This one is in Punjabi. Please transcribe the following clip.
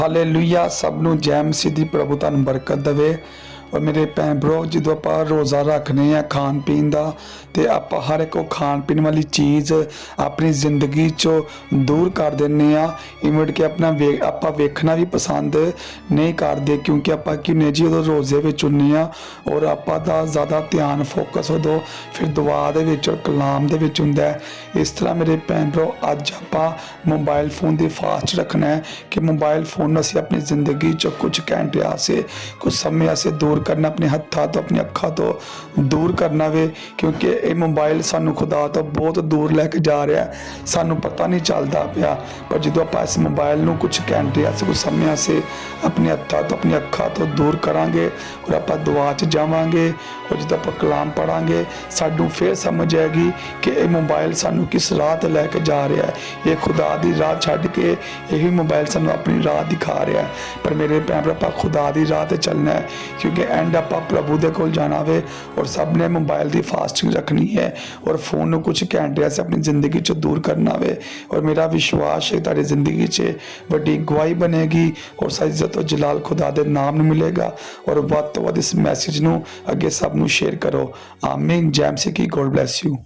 ਹਾਲੇਲੂਇਆ। ਸਭ ਨੂੰ ਜੈ ਮਸੀਹ ਦੀ ਪ੍ਰਭੂ ਤੁਹਾਨੂੰ ਬਰਕਤ ਦੇਵੇ। ਔਰ ਮੇਰੇ ਭੈਣ ਭਰਾ, ਜਦੋਂ ਆਪਾਂ ਰੋਜ਼ਾ ਰੱਖਨੇ ਆ ਖਾਣ ਪੀਣ ਦਾ ਤੇ ਆਪਾਂ ਹਰ ਇੱਕ ਉਹ ਖਾਣ ਪੀਣ ਵਾਲੀ ਚੀਜ਼ ਆਪਣੀ ਜ਼ਿੰਦਗੀ ਚੋਂ ਦੂਰ ਕਰ ਦਿੰਨੇ ਆ ਇਮਿਡ ਕਿ ਆਪਣਾ ਵੇ, ਆਪਾਂ ਵੇਖਣਾ ਵੀ ਪਸੰਦ ਨਹੀਂ ਕਰਦੇ ਕਿਉਂਕਿ ਆਪਾਂ ਕਿਉਂ ਜੀ ਉਦੋਂ ਰੋਜ਼ੇ ਵਿੱਚ ਹੁੰਨੇ ਆ ਔਰ ਆਪਾਂ ਦਾ ਜ਼ਿਆਦਾ ਧਿਆਨ ਫੋਕਸ ਉਦੋਂ ਫਿਰ ਦੁਆ ਦੇ ਵਿੱਚ ਔਰ ਕਲਾਮ ਦੇ ਵਿੱਚ ਹੁੰਦਾ ਹੈ। ਇਸ ਤਰ੍ਹਾਂ ਮੇਰੇ ਭੈਣ ਭਰਾ, ਅੱਜ ਆਪਾਂ ਮੋਬਾਈਲ ਫੋਨ ਦੀ ਫਾਸਟ ਰੱਖਣਾ ਹੈ ਕਿ ਮੋਬਾਈਲ ਫੋਨ ਅਸੀਂ ਆਪਣੀ ਜ਼ਿੰਦਗੀ ਚੋਂ ਕੁਝ ਘੰਟੇ ਆਸੇ ਕੁਝ ਸਮੇਂ ਆਸੇ ਦੂਰ ਕਰਨਾ, ਆਪਣੇ ਹੱਥਾਂ ਤੋਂ, ਆਪਣੀ ਅੱਖਾਂ ਤੋਂ ਦੂਰ ਕਰਨਾ ਵੇ, ਕਿਉਂਕਿ ਇਹ ਮੋਬਾਈਲ ਸਾਨੂੰ ਖੁਦਾ ਤੋਂ ਬਹੁਤ ਦੂਰ ਲੈ ਕੇ ਜਾ ਰਿਹਾ ਸਾਨੂੰ ਪਤਾ ਨਹੀਂ ਚੱਲਦਾ ਪਿਆ, ਪਰ ਜਦੋਂ ਆਪਾਂ ਇਸ ਮੋਬਾਈਲ ਨੂੰ ਕੁਝ ਘੰਟੇ ਆਸੇ ਕੁਝ ਸਮੇਂ ਆਸੇ ਆਪਣੇ ਹੱਥਾਂ ਤੋਂ, ਆਪਣੀ ਅੱਖਾਂ ਤੋਂ ਦੂਰ ਕਰਾਂਗੇ ਔਰ ਆਪਾਂ ਦੁਆ 'ਚ ਜਾਵਾਂਗੇ ਔਰ ਜਦੋਂ ਆਪਾਂ ਕਲਾਮ ਪੜਾਂਗੇ ਸਾਨੂੰ ਫਿਰ ਸਮਝ ਆਏਗੀ ਕਿ ਇਹ ਮੋਬਾਈਲ ਸਾਨੂੰ ਕਿਸ ਰਾਹ ਤੇ ਲੈ ਕੇ ਜਾ ਰਿਹਾ ਹੈ। ਇਹ ਖੁਦਾ ਦੀ ਰਾਹ ਛੱਡ ਕੇ ਇਹੀ ਮੋਬਾਈਲ ਸਾਨੂੰ ਆਪਣੀ ਰਾਹ ਦਿਖਾ ਰਿਹਾ ਹੈ। ਪਰ ਮੇਰੇ ਭੈਣ ਭਰਾ, ਆਪਾਂ ਖੁਦਾ ਦੀ ਰਾਹ ਤੇ ਚੱਲਣਾ ਹੈ, ਕਿਉਂਕਿ ਐਂਡ ਆਪਾਂ ਪ੍ਰਭੂ ਦੇ ਕੋਲ ਜਾਣਾ ਵੇ ਔਰ ਸਭ ਨੇ ਮੋਬਾਈਲ ਦੀ ਫਾਸਟਿੰਗ ਰੱਖਣੀ ਹੈ ਔਰ ਫੋਨ ਨੂੰ ਕੁਝ ਘੰਟੇ ਅਸੀਂ ਆਪਣੀ ਜ਼ਿੰਦਗੀ ਚੋਂ ਦੂਰ ਕਰਨਾ ਵੇ ਔਰ ਮੇਰਾ ਵਿਸ਼ਵਾਸ ਹੈ ਤੁਹਾਡੀ ਜ਼ਿੰਦਗੀ 'ਚ ਵੱਡੀ ਗਵਾਹੀ ਬਣੇਗੀ ਔਰ ਸਾਰੀ ਇੱਜ਼ਤ ਔਰ ਜਲਾਲ ਖੁਦਾ ਦੇ ਨਾਮ ਨੂੰ ਮਿਲੇਗਾ ਔਰ ਵੱਧ ਤੋਂ ਵੱਧ ਇਸ ਮੈਸੇਜ ਨੂੰ ਅੱਗੇ ਸਭ ਨੂੰ ਸ਼ੇਅਰ ਕਰੋ। ਆਮੀਨ ਜੈਮ ਸੀ ਕੀ ਗੋਡ ਬlesਸ ਯੂ